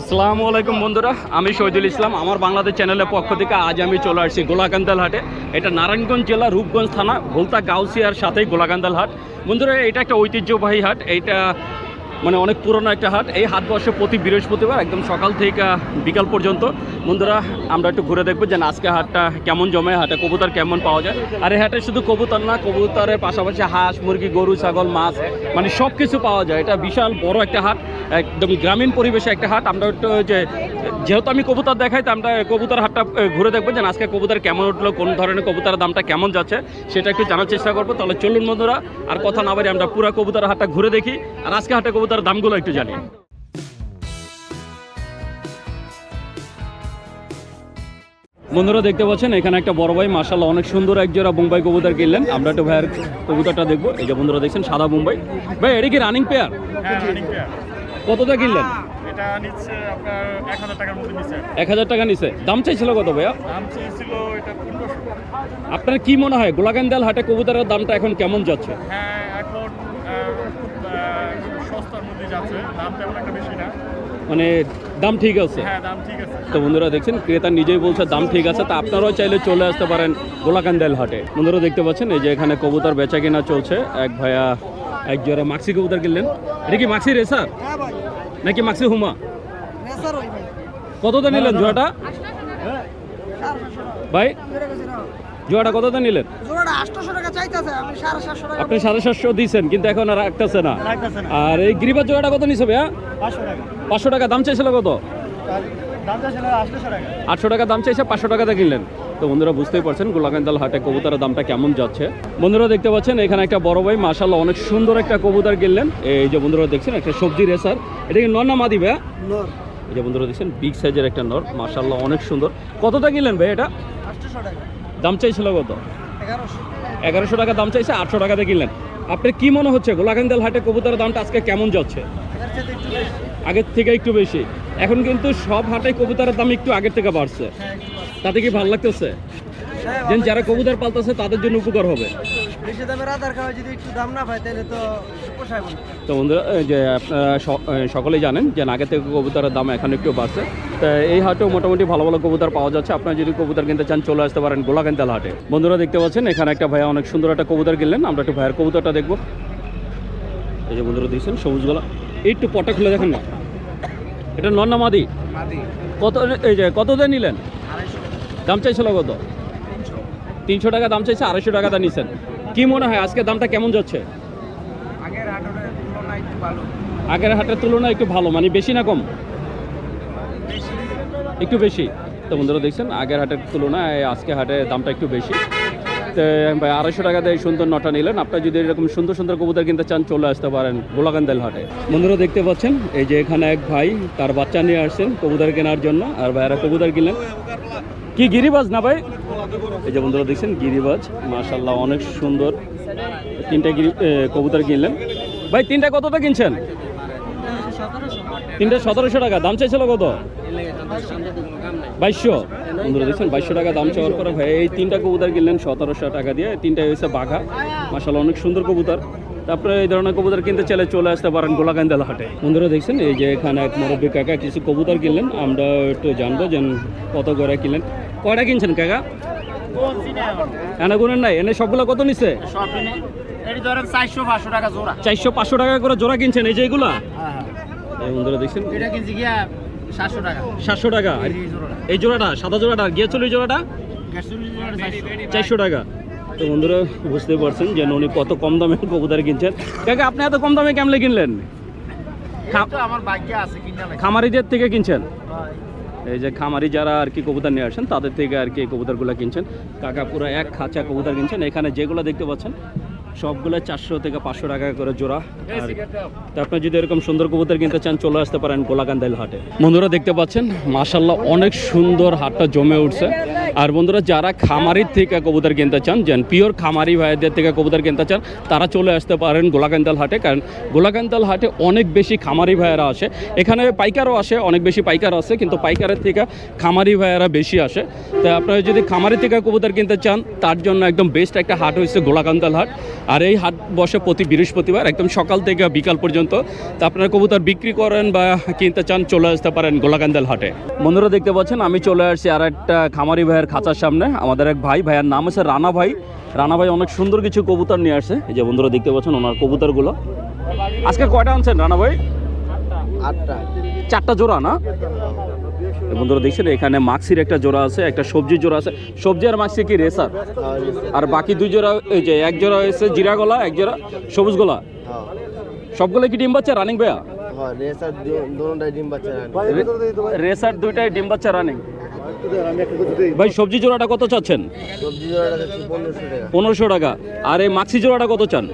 আসসালামু আলাইকুম বন্ধুরা, আমি শহীদুল ইসলাম। আমার বাংলাদেশ চ্যানেলের পক্ষ থেকে আজ আমি চলে আসছি গোলাকান্দাল হাটে। এটা নারায়ণগঞ্জ জেলা রূপগঞ্জ থানা, ভোলতা গাউসিয়ার সাথেই গোলাকান্দাল হাট। বন্ধুরা, এটা একটা ঐতিহ্যবাহী হাট। এইটা মানে অনেক পুরনো একটা হাট। এই হাট বসে প্রতি বৃহস্পতিবার একদম সকাল থেকে বিকাল পর্যন্ত। বন্ধুরা, আমরা একটু ঘুরে দেখব যে আজকে হাটটা কেমন জমে, হাটে কবুতর কেমন পাওয়া যায়। আর এই হাটে শুধু কবুতর না, কবুতরের পাশাপাশি হাঁস, মুরগি, গরু, ছাগল, মাছ মানে সব কিছু পাওয়া যায়। এটা বিশাল বড় একটা হাট, একদম গ্রামীণ পরিবেশে একটা হাট। আমরা একটু যে, যেহেতু আমি কবুতর দেখাই, তো আমরা কবুতর হাটটা ঘুরে দেখব যে আজকে কবুতর কেমন উঠল, কোন ধরনের কবুতরের দামটা কেমন যাচ্ছে, সেটা একটু জানার চেষ্টা করব। তাহলে চলুন বন্ধুরা, আর কথা না বাড়ি আমরা পুরো কবুতর হাটটা ঘুরে দেখি। আর আজকে হাটে কবুতরের দামগুলো একটু জানি। বন্ধুরা দেখতে পাচ্ছেন এখানে একটা বড় ভাই মার্শাল অনেক সুন্দর এক জোড়া বোম্বাই কবুতর কিনলেন। আমরা একটু ভাইয়ের কবুতরটা দেখব। এই যে বন্ধুরা দেখছেন সাদা বোম্বাই ভাই এটা কি রানিং পেয়ার হ্যাঁ রানিং পেয়ার কতটা কিনলেন? আপনার এক হাজার টাকা নিছে দাম চাইছিল কত ভাইয়া? আপনার কি মনে হয় গোলাকান্দাল হাটে কবুতরের দামটা এখন কেমন যাচ্ছে? হ্যাঁ এখন আহ, খুব আহ, সস্তার মধ্যে যাচ্ছে দাম তেমন একটা বেশি না মানে দাম ঠিক আছে? হ্যাঁ দাম ঠিক আছে। তো বন্ধুরা দেখছেন ক্রেতা নিজেই বলছে দাম ঠিক আছে তা আপনারাও চাইলে চলে আসতে পারেন গোলাকান্দাল হাটে। বন্ধুরা দেখতে পাচ্ছেন এই যে এখানে কবুতর বেচা কেনা চলছে। এক ভাইয়া এক জোড়া মাক্সি কবুতর কিনলেন। এটা কি মাক্সি রেসার? হ্যাঁ নাকি মাক্সি হুমা? কতটা নিলেন জোড়াটা? ভাই? গেছে না। জোড়াটা কতটা নিলেন? জোড়াটা আটশোশো টাকা চাইতেছে আমি সাড়ে সাতশো টাকা আপনি সাড়ে সাতশো দিয়েছেন কিন্তু এখন আর রাখতেছে না। আর এই গিরিবার জোড়াটা কত নিছে ভাইয়া? পাঁচশো টাকা। পাঁচশো টাকা দাম চাইছিল কত? দাম চাইছিল আটশোশো টাকা। আটশো টাকা দাম চাইছে পাঁচশো টাকাতে কিনলেন। তো বন্ধুরা বুঝতেই পারছেন গোলাকান্দাল হাটে কবুতরের দামটা কেমন যাচ্ছে। বন্ধুরা দেখতে পাচ্ছেন এখানে একটা বড় ভাই মাশাল্লাহ অনেক সুন্দর একটা কবুতর কিনলেন। এই যে বন্ধুরা দেখছেন একটা সবজি রেসার। এটা কি নর না মাদি ভাইয়া? নর। এই যে বন্ধুরা দেখছেন বিগ সাইজের একটা নর মাশাল্লাহ অনেক সুন্দর। কতটা কিনলেন ভাই এটা? টাকা। দাম চাইছিল কত? এগারোশো টাকা দাম চাইছে, আটশো টাকাতে কিনলেন। আপনার কি মনে হচ্ছে গোলাকান্দাল হাটে কবুতরের দামটা আজকে কেমন যাচ্ছে? আগের থেকে একটু বেশি। এখন কিন্তু সব হাটে কবুতরের দাম একটু আগের থেকে বাড়ছে। তাতে কি ভালো লাগতেছে? যারা কবুতর পালতেছে, তাদের জন্য উপকার হবে। বেশি দামের আধার খাওয়া যদি একটু দাম না পায় তাহলে তো পোষায় তো বন্ধুরা যে আপনারা সকলেই জানেন যে আগে থেকে কবুতরের দাম এখন একটু বাড়ছে। তো এই হাটেও মোটামুটি ভালো ভালো কবুতর পাওয়া যাচ্ছে। আপনারা যদি কবুতর কিনতে চান চলে আসতে পারেন গোলাকান্তাল হাটে। বন্ধুরা দেখতে পাচ্ছেন এখানে একটা ভাইয়া অনেক সুন্দর একটা কবুতর কিনলেন। আমরা একটু ভাইয়ের কবুতরটা দেখব। এই যে বন্ধুরা দেখছেন সবুজ গলা। একটু পটা খুলে দেখেন না। এটা নন্না মাদি। মাদি। কত এই যে কত দিয়ে নিলেন? দাম চাইছিল কত? তিনশো। তিনশো টাকা দাম চাইছে আড়াইশো টাকা দা নিছেন। কি মনে হয় আজকে দামটা কেমন যাচ্ছে? আগের আটোটার তুলনায় একটু ভালো। আগের হাটের তুলনায় একটু ভালো মানে বেশি না কম? একটু বেশি। তো বন্ধুরা দেখছেন আগের হাটের তুলনায় আজকে হাটে দামটা একটু বেশি। তো ভাই আড়াইশো টাকা দিয়ে সুন্দর নটা নিলেন। আপনারা যদি এরকম সুন্দর সুন্দর কবুতর কিনতে চান চলে আসতে পারেন গোলাকান্দাল হাটে। বন্ধুরা দেখতে পাচ্ছেন এই যে এখানে এক ভাই তার বাচ্চা নিয়ে আসছেন কবুতর কেনার জন্য আর ভাইয়ারা কবুতর কিনলেন। কি গিরিবাজ না ভাই? এই যে বন্ধুরা দেখছেন গিরিবাজ মাশাল্লাহ অনেক সুন্দর তিনটা গিরি কবুতর কিনলেন। ভাই তিনটা কতটা কিনছেন? তিনটা সতেরোশো টাকা দাম চাইছিল কত? বাইশশো। বন্ধুরা দেখছেন বাইশশো টাকা দাম চাওয়ার পরে ভাই এই তিনটা কবুতর কিনলেন সতেরোশো টাকা দিয়ে তিনটা হয়েছে বাঘা। মাসাল অনেক সুন্দর কবুতর। তারপরে এই ধরনের কবুতর কিনতে চাইলে চলে আসতে পারেন গোলাকান্দাল হাটে। বন্ধুরা দেখছেন, এই যে এখানে এক মুরব্বী কাকা কিছু কবুতর কিনলেন, আমরা একটু জানব যে কত করে কিনলেন। কয়টা কিনছেন কাকা? এনে গুনেন নাই, এনে সবগুলো কত নিছে? চারশো পাঁচশো টাকা করে জোড়া কিনছেন, এই যে এগুলা? বন্ধুরা দেখছেন এটা সাতশো টাকা। এই জোড়াটা, সাদা জোড়াটা গিয়ে চল্লিশ জোড়াটা? চারশো টাকা। তো বন্ধুরা বুঝতে পারছেন যেন উনি কত কম দামে কবুতর কিনছেন। কাকা আপনি এত কম দামে কেমনে কিনলেন? খামারিদের থেকে কিনছেন? এই যে খামারি যারা আর কি কবুতর নিয়ে আসেন তাদের থেকে আর কি কবুতরগুলো কিনছেন। কাকা পুরো এক খাঁচা কবুতর কিনছেন। এখানে যেগুলো দেখতে পাচ্ছেন সবগুলো চারশো থেকে পাঁচশো টাকা করে জোড়া। আর তো আপনি যদি এরকম সুন্দর কবুতর কিনতে চান চলে আসতে পারেন গোলাকান্দাইল হাটে। বন্ধুরা দেখতে পাচ্ছেন মাশাল্লাহ অনেক সুন্দর হাটটা জমে উঠছে। আর বন্ধুরা যারা খামারির থেকে কবুতর কিনতে চান যেন পিওর খামারি ভাইদের থেকে কবুতর কিনতে চান তারা চলে আসতে পারেন গোলাকান্দাল হাটে। কারণ গোলাকান্দাল হাটে অনেক বেশি খামারি ভাইয়েরা আসে। এখানে পাইকারও আসে অনেক বেশি পাইকার আছে কিন্তু পাইকারের থেকে খামারি ভাইয়েরা বেশি আসে। তাই আপনারা যদি খামারি থেকে কবুতর কিনতে চান তার জন্য একদম বেস্ট একটা হাট হয়েছে গোলাকান্দাল হাট। আর এই হাট বসে প্রতি বৃহস্পতিবার একদম সকাল থেকে বিকাল পর্যন্ত। তা আপনারা কবুতর বিক্রি করেন বা কিনতে চান চলে আসতে পারেন গোলাকান্দাল হাটে। বন্ধুরা দেখতে পাচ্ছেন আমি চলে আসছি আর একটা খামারি ভাইয়ের খাঁচার সামনে। আমাদের এক ভাই ভাইয়ের নাম হচ্ছে রানা ভাই। রানা ভাই অনেক সুন্দর কিছু কবুতর নিয়ে আসছে। এই যে বন্ধুরা দেখতে পাচ্ছেন ওনার কবুতরগুলো। আজকে কয়টা আনছেন রানা ভাই? আটটা। চারটা জোড়া না? বন্ধুরা দেখছেন এখানে মাক্সির একটা জোড়া আছে একটা সবজির জোড়া আছে। সবজি আর মাক্সি কি রেসার আর বাকি দুই জোড়া এই যে এক জোড়া হয়েছে জিরা গলা এক জোড়া সবুজ গলা। সবগুলো কি ডিম পাচ্ছে রানিং ভাইয়া? হ্যাঁ রেসার দোনোটাই বাচ্চা দুইটাই ডিম বাচ্চা রানিং। ভাই সবজি জোড়াটা কত চাচ্ছেন? সবজি জোড়াটা হচ্ছে পনেরোশো টাকা। আর এই মাক্সি জোড়াটা কত চান?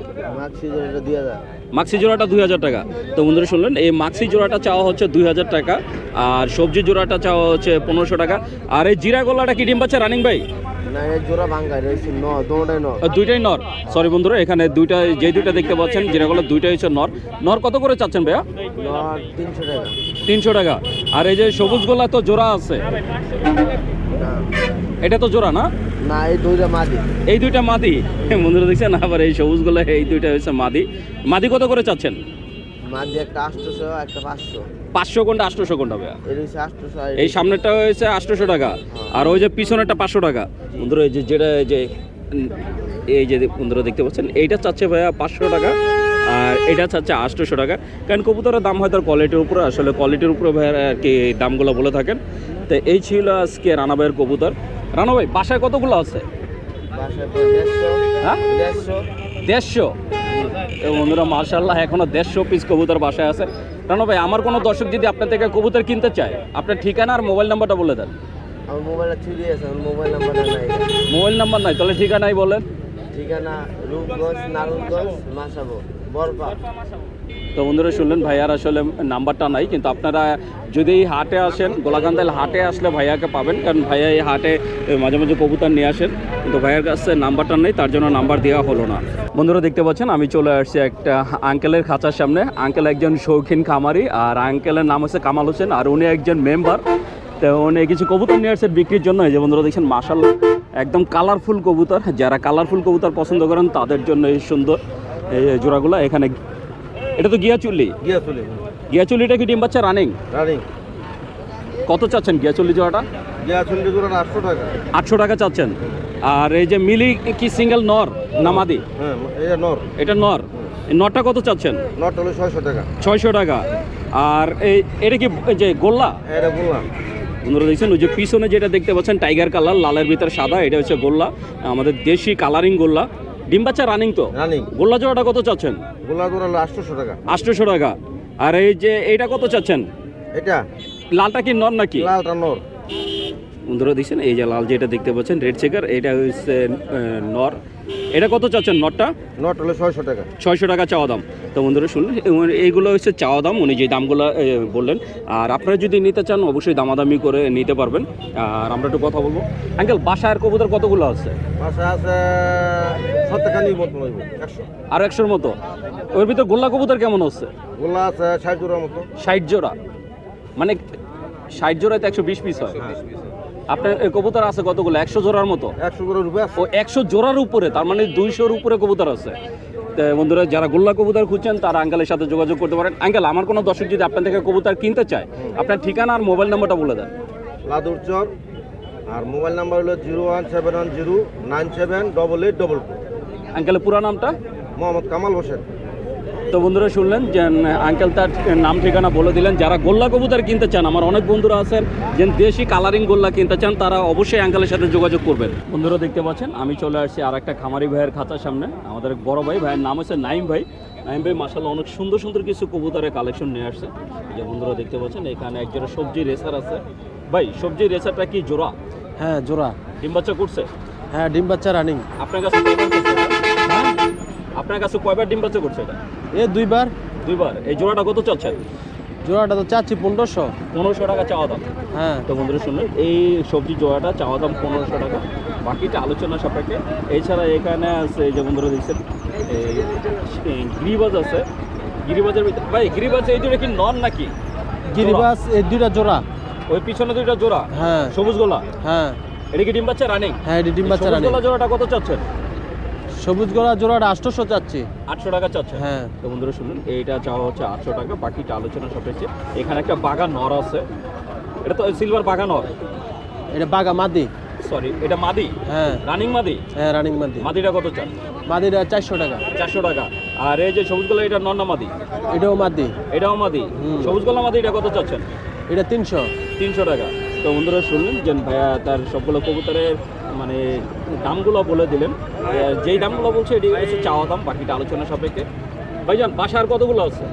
মাক্সি জোড়াটা দুই হাজার টাকা। তো বন্ধুরা শুনলেন এই মাক্সি জোড়াটা চাওয়া হচ্ছে দুই হাজার টাকা আর সবজি জোড়াটা চাওয়া হচ্ছে পনেরোশো টাকা। আর এই জিরা গলাটা কি ডিম বাচ্চা রানিং ভাই? জোড়া ভাঙ্গা রয়েছে ন দোনোটাই ন দুইটাই নর। সরি বন্ধুরা এখানে দুইটা যে দুইটা দেখতে পাচ্ছেন জিরাগুলো দুইটাই হচ্ছে নর। নর কত করে চাচ্ছেন ভাইয়া? ন তিনশো টাকা। তিনশো টাকা। আর এই যে সবুজ গোলা তো জোড়া আছে। এটা তো জোড়া না? না এই দুইটা মাদি। এই দুইটা মাদি। বন্ধুরা দেখছেন আবার এই সবুজ গোলা এই দুইটা হচ্ছে মাদি। মাদি কত করে চাচ্ছেন? মাদি একটা আটশোশো একটা পাঁচশো। পাঁচশো কোনটা আটশোশো কোনটা ভাইয়া? এই সামনেরটা হয়েছে আটশোশো টাকা আর ওই যে পিছনেরটা পাঁচশো টাকা। বন্ধুরা এই যে যেটা এই যে এই যে বন্ধুরা দেখতে পাচ্ছেন এইটা চাচ্ছে ভাইয়া পাঁচশো টাকা আর এটা চাচ্ছে আটশোশো টাকা। কারণ কবুতরের দাম হয় তার কোয়ালিটির উপরে আসলে কোয়ালিটির উপরে ভাইয়া আর কি দামগুলো বলে থাকেন। তো এই ছিল আজকে রানা ভাইয়ের কবুতর। রানা ভাই বাসায় কতগুলো আছে? হ্যাঁ? দেড়শো? তো বন্ধুরা মার্শাল্লাহ এখনও দেড়শো পিস কবুতর বাসায় আছে। রানা ভাই আমার কোনো দর্শক যদি আপনার থেকে কবুতর কিনতে চায় আপনার ঠিকানা আর মোবাইল নাম্বারটা বলে দেন। আমার মোবাইলটা চুরি আছে মোবাইল নাম্বারটা নাই। মোবাইল নাম্বার নাই তাহলে ঠিকানাই বলেন। ঠিকানা রূপগঞ্জ নারায়ণগঞ্জ মাসাবো বরপা। তো বন্ধুরা শুনলেন, ভাইয়ার আসলে নাম্বারটা নাই, কিন্তু আপনারা যদি এই হাটে আসেন গোলাকান্দাল হাটে আসলে ভাইয়াকে পাবেন, কারণ ভাইয়া এই হাটে মাঝে মাঝে কবুতর নিয়ে আসেন, কিন্তু ভাইয়ার কাছে নাম্বারটা নেই, তার জন্য নাম্বার দেওয়া হলো না। বন্ধুরা দেখতে পাচ্ছেন, আমি চলে আসছি একটা আঙ্কেলের খাঁচার সামনে। আঙ্কেল একজন শৌখিন খামারি, আর আঙ্কেলের নাম হচ্ছে কামাল হোসেন, আর উনি একজন মেম্বার। তো উনি কিছু কবুতর নিয়ে আসছেন বিক্রির জন্য। এই যে বন্ধুরা দেখছেন মাসাল একদম কালারফুল কবুতর। যারা কালারফুল কবুতর পছন্দ করেন, তাদের জন্য এই সুন্দর, এই জোড়াগুলো এখানে এটা তো গিয়া চুল্লি গিয়া গিয়া চুল্লিটা কি ডিম বাচ্চা? রানিং? রানিং। কত চাচ্ছেন গিয়া চুল্লি জোড়াটা? গিয়া চলে জোড়া আটশো টাকা। আটশো টাকা চাচ্ছেন। আর এই যে মিলি কি সিঙ্গেল নর নামাদি হ্যাঁ এটা নর। এটা নর। এই নরটা কত চাচ্ছেন? নরটা হলো ছয়শো টাকা। ছয়শো টাকা। আর এই এটা কি যে গোল্লা? এটা বললাম বন্ধুরা দেখছেন ওই যে পিছনে যেটা দেখতে পাচ্ছেন টাইগার কালার লালের ভিতরে সাদা এটা হচ্ছে গোল্লা। আমাদের দেশি কালারিং গোল্লা। ডিম বাচ্চা রানিং তো? রানিং গোল্লা জোড়াটা কত চাচ্ছেন? গোল্লা জোড়া হলো আটশোশো টাকা। আটশোশো টাকা। আর এই যে এইটা কত চাচ্ছেন? এটা? লালটা কি নর নাকি? লালটা নর। বন্ধুরা দেখছেন এই যে লাল যেটা দেখতে পাচ্ছেন রেড চেকার এটা হচ্ছে নর। এটা কত চাচ্ছেন নটটা নট হলো ছয়শো টাকা। ছয়শো টাকা চাওয়া দাম। তো বন্ধুরা শুনলেন? এইগুলো হচ্ছে চাওয়া দাম উনি যে দামগুলো বললেন। আর আপনারা যদি নিতে চান অবশ্যই দামাদামি করে নিতে পারবেন। আর আমরা একটু কথা বলব। আঙ্কেল বাসার কবুতর কতগুলো আছে? মাসে আছে মতো আর একশোর মতো? ওর ভিতর গোল্লা কবুতর কেমন হচ্ছে গোলা আছে ষাট জোড়ার মতো। ষাট জোড়া? মানে ষাট একশো বিশ পিস হয়। আপনার এই কবুতর আছে কতগুলো? একশো জোড়ার মতো? একশো রুপে আছে। ও একশো জোড়ার উপরে তার মানে দুইশোর উপরে কবুতর আছে। বন্ধুরা যারা গোল্লা কবুতর খুঁজছেন তারা আঙ্কেলের সাথে যোগাযোগ করতে পারেন। আঙ্কেল আমার কোনো দর্শক যদি আপনার থেকে কবুতর কিনতে চায় আপনার ঠিকানা আর মোবাইল নাম্বারটা বলে দেন। লাদুর চর আর মোবাইল নাম্বার হলো zero one seven one zero nine seven double eight double two. আঙ্কেলের পুরা নামটা? মোহাম্মদ কামাল হোসেন। তো বন্ধুরা শুনলেন যে আঙ্কেল তার নাম ঠিকানা বলে দিলেন। যারা গোল্লা কবুতর কিনতে চান আমার অনেক বন্ধুরা আছেন যে দেশি কালারিং গোল্লা কিনতে চান তারা অবশ্যই আঙ্কেলের সাথে যোগাযোগ করবেন। বন্ধুরা দেখতে পাচ্ছেন আমি চলে আসছি আর একটা খামারি ভাইয়ের খাতার সামনে। আমাদের এক বড় ভাই ভাইয়ের নাম হচ্ছে নাইম ভাই। নাইম ভাই মাসাল্লাহ অনেক সুন্দর সুন্দর কিছু কবুতরের কালেকশন নিয়ে আসছে। যে বন্ধুরা দেখতে পাচ্ছেন এখানে একজোড়া সবজি রেসার আছে। ভাই সবজি রেসারটা কি জোড়া? হ্যাঁ জোড়া। ডিম বাচ্চা করছে? হ্যাঁ ডিম বাচ্চা রানিং আপনার কাছে? আপনার কাছে কয়বার ডিম বাচ্চা করছে এটা? এ দুইবার। দুইবার। এই জোড়াটা কত চাচ্ছেন? জোড়াটা তো চাচ্ছি পনেরোশো। পনেরোশো টাকা চাওয়া দাম। হ্যাঁ। তো বন্ধুরা শুনলেন এই সবজি জোড়াটা চাওয়া দাম পনেরোশো টাকা। বাকিটা আলোচনা সাপেক্ষে। এছাড়া এখানে আছে এই যে বন্ধুরা দেখছেন গিরিবাজ আছে। গিরিবাজের ভিতরে ভাই গিরিবাজ এই দুটো কি নন নাকি? গিরিবাস এই দুইটা জোড়া। ওই পিছনে দুইটা জোড়া? হ্যাঁ। সবুজ গোলা? হ্যাঁ। এটা কি ডিম বাচ্চা রানিং হ্যাঁ এটি ডিম বাচ্চা সবুজ রানিং গোলা জোড়াটা কত চাচ্ছেন? সবুজ গলা জোড়াটা আটশোশো চাচ্ছি। আটশো টাকা চাচ্ছে হ্যাঁ। তো বন্ধুরা শুনুন এইটা চাওয়া হচ্ছে আটশো টাকা বাকিটা আলোচনা সাপেক্ষে এখানে একটা বাগা নর আছে। এটা তো সিলভার বাগা নর? এটা বাগা মাদি। সরি এটা মাদি? হ্যাঁ। রানিং মাদি? হ্যাঁ রানিং মাদি। মাদিটা কত চান? মাদিটা চারশো টাকা। চারশো টাকা। আর এই যে সবুজ গোলা এটা নন্না মাদি? এটাও মাদি। এটাও মাদি। সবুজ গোলা মাদি এটা কত চাচ্ছেন? এটা তিনশো। তিনশো টাকা। তো বন্ধুরা শুনলেন যে ভাইয়া তার সবগুলো কবুতরের মানে দামগুলো বলে দিলেন। যেই দামগুলো বলছে এটি হচ্ছে চাওয়া দাম বাকিটা আলোচনা সাপেক্ষে। ভাইজান বাসার কতগুলো আছে?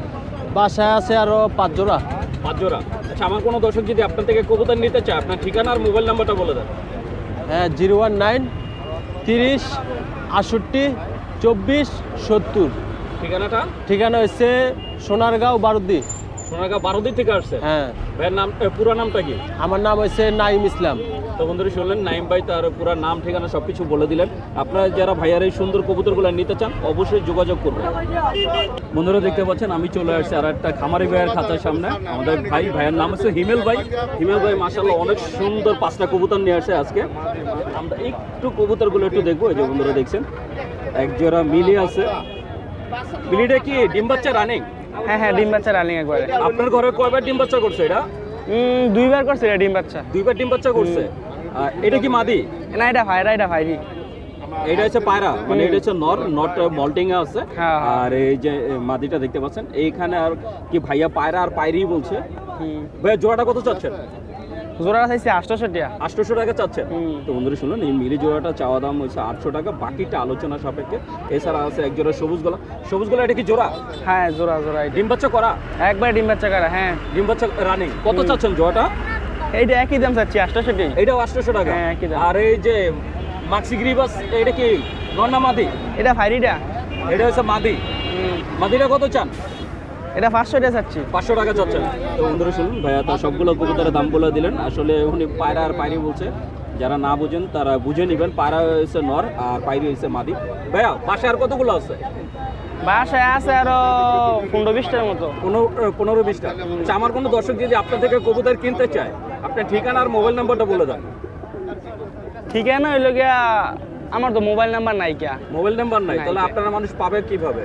বাসায় আছে আরও পাঁচ জোড়া। পাঁচ জোড়া। আচ্ছা আমার কোনো দর্শক যদি আপনার থেকে কবুতর নিতে চায় আপনার ঠিকানা আর মোবাইল নাম্বারটা বলে দেন। হ্যাঁ জিরো ওয়ান নাইন তিরিশ আটষট্টি চব্বিশ সত্তর। ঠিকানাটা? ঠিকানা হচ্ছে সোনারগাঁও বারুদ্দি সোনারগাঁ বারোদিন থেকে আসছে হ্যাঁ। ভাইয়ের নাম পুরো নামটা কি? আমার নাম হচ্ছে নাইম ইসলাম। তো বন্ধুরা শুনলেন নাইম ভাই তার পুরো নাম ঠিকানা সব কিছু বলে দিলেন। আপনারা যারা ভাইয়ার এই সুন্দর কবুতরগুলো নিতে চান অবশ্যই যোগাযোগ করবেন। বন্ধুরা দেখতে পাচ্ছেন আমি চলে আসছি আর একটা খামারি ভাইয়ের খাতার সামনে। আমাদের ভাই ভাইয়ের নাম হচ্ছে হিমেল ভাই। হিমেল ভাই মাসাল্লাহ অনেক সুন্দর পাঁচটা কবুতর নিয়ে আসে আজকে। আমরা একটু কবুতরগুলো একটু দেখব এই যে বন্ধুরা দেখছেন। এক জোড়া মিলি আছে। মিলিটা কি? ডিম বাচ্চা রানিং হ্যাঁ হ্যাঁ ডিম বাচ্চা রানিং একবারে। আপনার ঘরে কয়বার ডিম বাচ্চা করছে এটা? দুইবার করছে এটা ডিম বাচ্চা। দুইবার ডিম বাচ্চা করছে? এটা কি মাদি? না এটা ভাইরা এটা ভাইরি এটা হচ্ছে পায়রা মানে এটা হচ্ছে নর নট মল্টিং এ আছে। হ্যাঁ, হ্যাঁ। আর এই যে মাদিটা দেখতে পাচ্ছেন এইখানে আর কি ভাইয়া পায়রা আর পায়রি বলছে। হুম। ভাইয়া জোড়াটা কত চাচ্ছেন? জোড়া চাইছে আটশোশো টিয়া আটশোশো টাকা চাচ্ছেন? তো বন্ধুরা শুনুন এই মিলি জোড়াটা চাওয়া দাম হচ্ছে আটশো টাকা বাকিটা আলোচনা সাপেক্ষে। এছাড়া আছে এক জোড়া সবুজ গলা। সবুজ গলা এটা কি জোড়া? হ্যাঁ জোড়া জোড়া ডিম বাচ্চা করা? একবারে ডিম বাচ্চা করা হ্যাঁ। ডিম বাচ্চা রানিং। কত চাচ্ছেন জোড়াটা? এইটা একই দাম চাচ্ছি আটশোশো টি এইটাও আটশোশো টাকা? হ্যাঁ, একই দাম। আর এই যে মাক্সি গ্রিবাস এটা কি? নন্না মাদি? এটা ভাইরিটা এটা হচ্ছে মাদি। মাদিটা কত চান? এটা পাঁচশো চাচ্ছি পাঁচশো টাকা চাচ্ছেন। তো বন্ধুরা শুনুন ভাইয়া তার সবগুলো কবুতরের দাম বলে দিলেন। আসলে উনি পায়রা আর পায়রি বলছে। যারা না বুঝেন তারা বুঝে নেবেন। পায়রা হয়েছে নর আর পায়রি হয়েছে মাদি। ভাইয়া পাশে আর কতগুলো আছে? বাসায় আছে আরও পনেরো বিশটার মতো। পনেরো বিশটা। আচ্ছা আমার কোনো দর্শক যদি আপনার থেকে কবুতর কিনতে চায় আপনার ঠিকানা আর মোবাইল নাম্বারটা বলে দেন। ঠিকানা হইল গিয়া আমার তো মোবাইল নাম্বার নাই কিয়া মোবাইল নাম্বার নাই, তাহলে আপনারা মানুষ পাবে কীভাবে?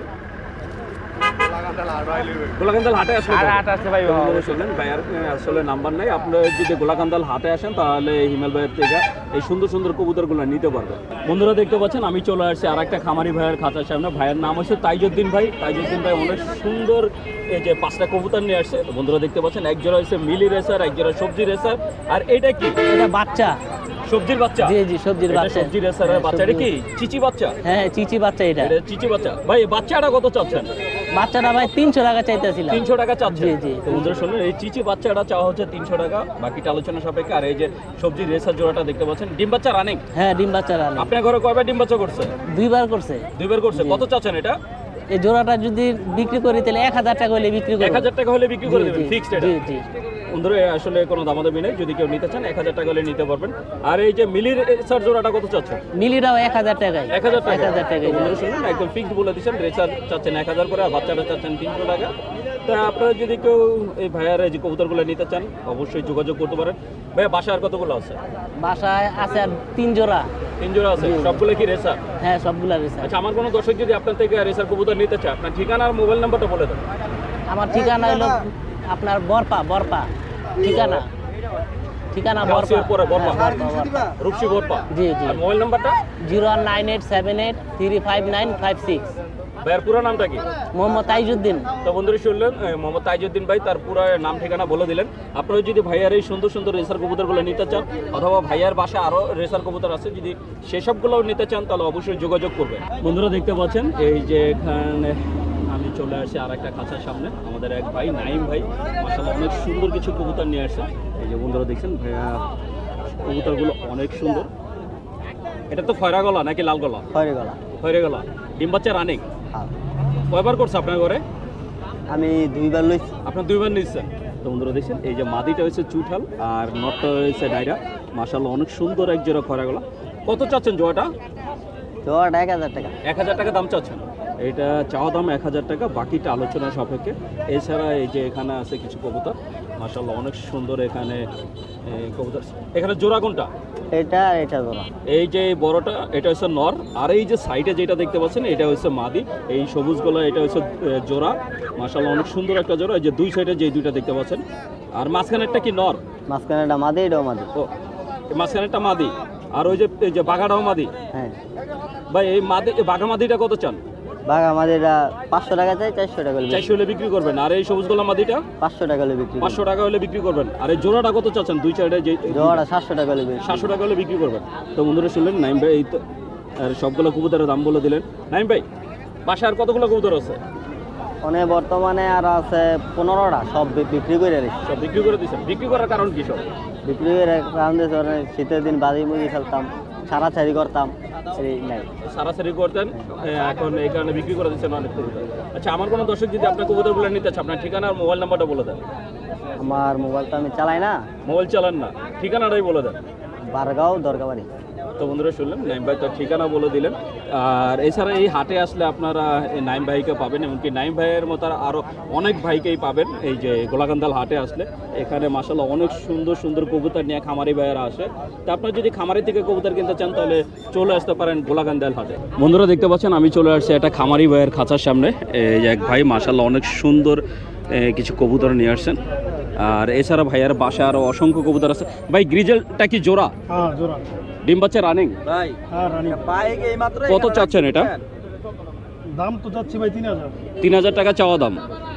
গোলাকান্দাল হাটে আসলে আসতে শুনলেন ভাইয়ার আসলে নাম্বার নাই। আপনারা যদি গোলাকান্দাল হাটে আসেন তাহলে হিমেল ভাইয়ের থেকে এই সুন্দর সুন্দর কবুতরগুলো নিতে পারবেন। বন্ধুরা দেখতে পাচ্ছেন আমি চলে আসছি আর একটা খামারি ভাইয়ের খাতার সামনে। ভাইয়ের নাম হচ্ছে তাইজুদ্দিন ভাই। তাইজুদ্দিন ভাই অনেক সুন্দর এই যে পাঁচটা কবুতর নিয়ে আসছে। তো বন্ধুরা দেখতে পাচ্ছেন এক জোড়া হচ্ছে মিলি রেসার এক জোড়া সবজি রেসার। আর এটা কি? এটা বাচ্চা। সবজির বাচ্চা? জি জি সবজির বাচ্চা। সবজি রেসারের হ্যাঁ, বাচ্চা। এটা কি? চিচি বাচ্চা? হ্যাঁ চিচি বাচ্চা এটা। এটা চিচি বাচ্চা। ভাই বাচ্চাটা কত চাচ্ছেন? বাচ্চাটা ভাই তিনশো টাকা চাইতেছিলাম তিনশো টাকা চাচ্ছে। জি, জি। তো বন্ধুরা শুনুন এই চিচি বাচ্চাটা চাওয়া হচ্ছে তিনশো টাকা বাকিটা আলোচনা সাপেক্ষে। আর এই যে সবজি রেসার জোড়াটা দেখতে পাচ্ছেন ডিম বাচ্চা রানিং? হ্যাঁ ডিম বাচ্চা রানিং। আপনার ঘরে কয়বার ডিম বাচ্চা করছে দুইবার করছে। দুইবার করছে। কত চাচ্ছেন এটা? এই জোড়াটা যদি বিক্রি করি তাহলে এক হাজার টাকা হলে বিক্রি এক হাজার টাকা হলে বিক্রি করে দেবেন ফিক্সড এটা। জি জি। বন্ধুরা এ আসলে কোনো দামাদামি নেই। যদি কেউ নিতে চান এক হাজার টাকা হলে নিতে পারবেন। আর এই যে মিলির রেসার জোড়াটা কত চাচ্ছেন? মিলিটাও এক হাজার টাকায়। এক হাজার টাকা এক হাজার টাকায় তো বন্ধুরা শুনুন একদম ফিক্সড বলে দিচ্ছেন। রেসার চাচ্ছেন এক হাজার করে আর বাচ্চাটা চাচ্ছেন তিনশো টাকা। তা আপনারা যদি কেউ এই ভাইয়ার এই যে কবুতরগুলো নিতে চান অবশ্যই যোগাযোগ করতে পারেন। ভাইয়া বাসা আর কতগুলো আছে? বাসায় আছে আর তিন জোড়া। তিন জোড়া আছে? সবগুলো কি রেসার হ্যাঁ সবগুলা রেসার আচ্ছা আমার কোনো দর্শক যদি আপনার থেকে রেসার কবুতর নিতে চায় আপনার ঠিকানা আর মোবাইল নাম্বারটা বলে দেন। আমার ঠিকানা হলো আপনার বরপা বরপা ঠিকানা। ঠিকানা বরপা। বরপা। হ্যাঁ, বরপা, বরপা। রূপসী গোরপা জি, জি। মোবাইল নাম্বারটা? Zero one nine eight seven eight three five nine five six. ভাইয়ার পুরো নামটা কি? মোহাম্মদ তাইজুদ্দিন। তো বন্ধুরা শুনলেন মোহাম্মদ তাইজুদ্দিন ভাই তার পুরো নাম ঠিকানা বলে দিলেন। আপনারা যদি ভাইয়ার এই সুন্দর সুন্দর রেসার কবুতরগুলো নিতে চান অথবা ভাইয়ার বাসায় আরও রেসার কবুতর আছে যদি সেসবগুলোও নিতে চান তাহলে অবশ্যই যোগাযোগ করবেন। বন্ধুরা দেখতে পাচ্ছেন এই যে এখানে আমি চলে আসি আর একটা খাঁচার সামনে। আমাদের এক ভাই নাইম ভাই মাসাল্লাহ অনেক সুন্দর কিছু কবুতর নিয়ে আসছে। এই যে বন্ধুরা দেখছেন ভাইয়া কবুতরগুলো অনেক সুন্দর। এটা তো খয়রা গলা নাকি লাল গলা? হয়ে গেল। খয়রা গলা। ডিম বাচ্চা রানিং? কয়বার করছে আপনার ঘরে? আমি দুইবার লইছি। আপনার দুইবার নিচ্ছেন তো বন্ধুরা দেখছেন এই যে মাদিটা হয়েছে চুঠাল আর নটটা হয়েছে ডাইরা। মাসাল্লাহ অনেক সুন্দর এক জোড়া খরা গলা। কত চাচ্ছেন জোয়াটা জোড়াটা এক হাজার টাকা। এক হাজার টাকা দাম চাচ্ছেন। এটা চাওয়া দাম এক হাজার টাকা বাকিটা আলোচনা সাপেক্ষে। এছাড়া এই যে এখানে আছে কিছু কবুতর মাশাল্লাহ অনেক সুন্দর এখানে কবুতর। এখানে জোড়া কোনটা? এটা এটা ধরা এই যে বড়টা এটা হচ্ছে নর। আর এই যে সাইডে যেটা দেখতে পাচ্ছেন এটা হচ্ছে মাদি। এই সবুজ গলা এটা হচ্ছে জোড়া। মাশাল্লাহ অনেক সুন্দর একটা জোড়া। এই যে দুই সাইডে যে দুইটা দেখতে পাচ্ছেন। আর মাঝখানেরটা কি নর? মাঝখানে এটা মাদি এটাও মাদি। ও মাঝখানেরটা মাদি। আর ওই যে এই যে বাঘাটাও মাদি? হ্যাঁ। ভাই এই মাদি বাঘা মাদিটা কত চান? মাদি এটা পাঁচশো টাকা চাই চারশো টাকা চারশো হলে বিক্রি করবেন। আর এই সবুজ গলা মাদিটা? পাঁচশো টাকা হলে বিক্রি পাঁচশো টাকা হলে বিক্রি করবেন। আর এই জোড়াটা কত চাচ্ছেন? দুই সাইডে যে জোড়া সাতশো টাকা হলে সাতশো টাকা হলে বিক্রি করবেন। তো বন্ধুরা শুনলেন নাইম ভাই এই তো আর সবগুলো কবুতরের দাম বলে দিলেন। নাইম ভাই বাসায় আর কতগুলো কবুতর আছে? মানে বর্তমানে আর আছে পনেরোটা সব বিক্রি করে সব বিক্রি করে দিচ্ছেন বিক্রি করার কারণ কি সব? বিক্রি করে কারণ দিয়ে ধরেন শীতের দিন বাজি মুজি খেলতাম। ছাড়াছাড়ি করতাম সেই নাই। সারাসারি করতেন এখন এই কারণে বিক্রি করে দিচ্ছেন অনেক কবুতর। আচ্ছা আমার কোনো দর্শক যদি আপনার কবুতরগুলো নিতে চান আপনার ঠিকানা আর মোবাইল নাম্বারটা বলে দেন। আমার মোবাইল তো আমি চালাই না। মোবাইল চালান না ঠিকানাটাই বলে দেন। বারগাঁও দরগাবাড়ি। তো বন্ধুরা শুনলেন, নাইম ভাই তার ঠিকানা বলে দিলেন। আর এছাড়া এই হাটে আসলে আপনারা নাইম ভাইকে পাবেন, এমনকি নাইম ভাইয়ের মতো আরও অনেক ভাইকেই পাবেন। এই যে গোলাকান্দাল হাটে আসলে, এখানে মাসাল্লাহ অনেক সুন্দর সুন্দর কবুতর নিয়ে খামারি ভাইয়েরা আসে। তা আপনার যদি খামারি থেকে কবুতর কিনতে চান, তাহলে চলে আসতে পারেন গোলাকান্দাল হাটে। বন্ধুরা দেখতে পাচ্ছেন, আমি চলে আসছি একটা খামারি ভাইয়ের খাঁচার সামনে। এই এক ভাই মাসাল্লাহ অনেক সুন্দর কিছু কবুতর নিয়ে আসছেন। আর এছাড়া ভাইয়ার বাসা আরও অসংখ্য কবুতর আছে। ভাই, গ্রিজেলটা কি জোড়া? হ্যাঁ জোড়া। ডিম বাচ্চা রানিং হ্যাঁ রানি কত চাচ্ছেন এটা? দাম তো যাচ্ছে ভাই তিন হাজার। তিন হাজার টাকা চাওয়া দাম।